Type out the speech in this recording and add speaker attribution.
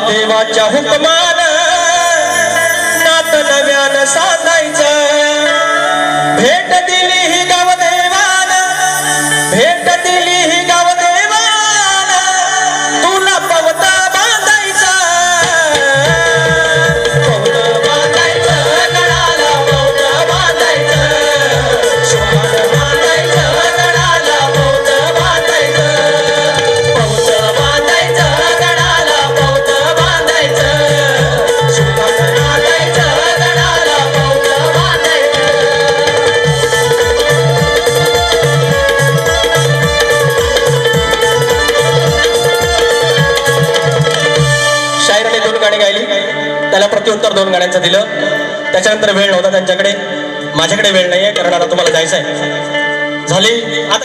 Speaker 1: देवाच्या हुकमाला गाणी गायली. त्याला प्रत्युत्तर दोन गाण्यांचं दिलं. त्याच्यानंतर वेळ नव्हता त्यांच्याकडे. माझ्याकडे वेळ नाहीये कारण आता तुम्हाला जायचं आहे झाली? आता